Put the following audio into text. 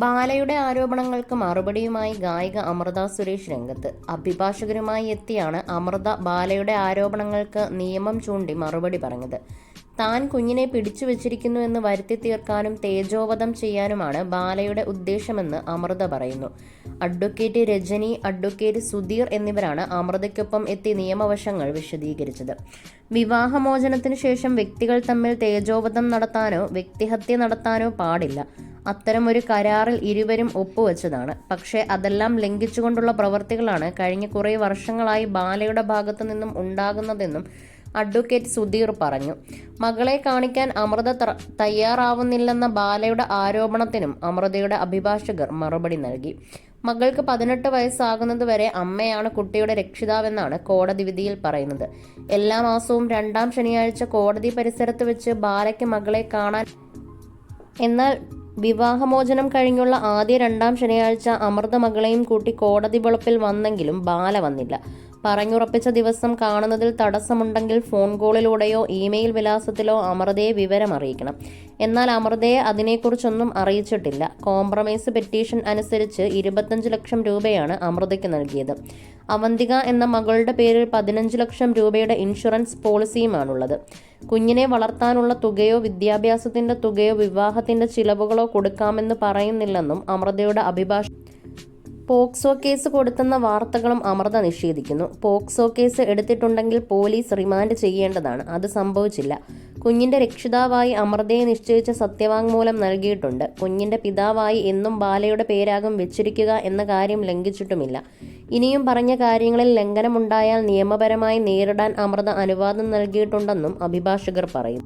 ബാലയുടെ ആരോപണങ്ങൾക്ക് മറുപടിയുമായി ഗായിക അമൃത സുരേഷ് രംഗത്ത്. അഭിഭാഷകരുമായി എത്തിയാണ് അമൃത ബാലയുടെ ആരോപണങ്ങൾക്ക് നിയമം ചൂണ്ടി മറുപടി പറഞ്ഞത്. താൻ കുഞ്ഞിനെ പിടിച്ചു വച്ചിരിക്കുന്നു എന്ന് വരുത്തി തീർക്കാനും തേജോവധം ചെയ്യാനുമാണ് ബാലയുടെ ഉദ്ദേശമെന്ന് അമൃത പറയുന്നു. അഡ്വക്കേറ്റ് രജനി അഡ്വക്കേറ്റ് സുധീർ എന്നിവരാണ് അമൃതയ്ക്കൊപ്പം എത്തി നിയമവശങ്ങൾ വിശദീകരിച്ചത്. വിവാഹമോചനത്തിനു ശേഷം വ്യക്തികൾ തമ്മിൽ തേജോവധം നടത്താനോ വ്യക്തിഹത്യ നടത്താനോ പാടില്ല. അത്തരമൊരു കരാറിൽ ഇരുവരും ഒപ്പുവെച്ചതാണ്. പക്ഷേ അതെല്ലാം ലംഘിച്ചുകൊണ്ടുള്ള പ്രവർത്തികളാണ് കഴിഞ്ഞ കുറേ വർഷങ്ങളായി ബാലയുടെ ഭാഗത്തു നിന്നും ഉണ്ടാകുന്നതെന്നും അഡ്വക്കേറ്റ് സുധീർ പറഞ്ഞു. മകളെ കാണിക്കാൻ അമൃത തയ്യാറാവുന്നില്ലെന്ന ബാലയുടെ ആരോപണത്തിനും അമൃതയുടെ അഭിഭാഷകർ മറുപടി നൽകി. മകൾക്ക് പതിനെട്ട് വയസ്സാകുന്നത് വരെ അമ്മയാണ് കുട്ടിയുടെ രക്ഷിതാവെന്നാണ് കോടതി വിധിയിൽ പറയുന്നത്. എല്ലാ മാസവും രണ്ടാം ശനിയാഴ്ച കോടതി പരിസരത്ത് വെച്ച് ബാലയ്ക്ക് മകളെ കാണാൻ എന്നാൽ വിവാഹമോചനം കഴിഞ്ഞുള്ള ആദ്യ രണ്ടാം ശനിയാഴ്ച അമൃത മകളെയും കൂട്ടി കോടതി വെളുപ്പിൽ വന്നെങ്കിലും ബാല വന്നില്ല. പറഞ്ഞുറപ്പിച്ച ദിവസം കാണുന്നതിൽ തടസ്സമുണ്ടെങ്കിൽ ഫോൺ കോളിലൂടെയോ ഇമെയിൽ വിലാസത്തിലോ അമൃതയെ വിവരം അറിയിക്കണം. എന്നാൽ അമൃതയെ അതിനെക്കുറിച്ചൊന്നും അറിയിച്ചിട്ടില്ല. കോംപ്രമൈസ് പെറ്റീഷൻ അനുസരിച്ച് ഇരുപത്തഞ്ച് ലക്ഷം രൂപയാണ് അമൃതയ്ക്ക് നൽകിയത്. അവന്തിക എന്ന മകളുടെ പേരിൽ പതിനഞ്ച് ലക്ഷം രൂപയുടെ ഇൻഷുറൻസ് പോളിസിയുമാണുള്ളത്. കുഞ്ഞിനെ വളർത്താനുള്ള തുകയോ വിദ്യാഭ്യാസത്തിന്റെ തുകയോ വിവാഹത്തിന്റെ ചിലവുകളോ കൊടുക്കാമെന്ന് പറയുന്നില്ലെന്നും അമൃതയുടെ അഭിഭാഷ പോക്സോ കേസ് കൊടുത്തെന്ന വാർത്തകളും അമൃത നിഷേധിക്കുന്നു. പോക്സോ കേസ് എടുത്തിട്ടുണ്ടെങ്കിൽ പോലീസ് റിമാൻഡ് ചെയ്യേണ്ടതാണ്. അത് സംഭവിച്ചില്ല. കുഞ്ഞിന്റെ രക്ഷിതാവായി അമൃതയെ നിശ്ചയിച്ച സത്യവാങ്മൂലം നൽകിയിട്ടുണ്ട്. കുഞ്ഞിന്റെ പിതാവായി എന്നും ബാലയുടെ പേരാകും വെച്ചിരിക്കുക എന്ന കാര്യം ലംഘിച്ചിട്ടുമില്ല. ഇനിയും പറഞ്ഞ കാര്യങ്ങളിൽ ലംഘനമുണ്ടായാൽ നിയമപരമായി നേരിടാൻ അമൃത അനുവാദം നൽകിയിട്ടുണ്ടെന്നും അഭിഭാഷകർ പറയും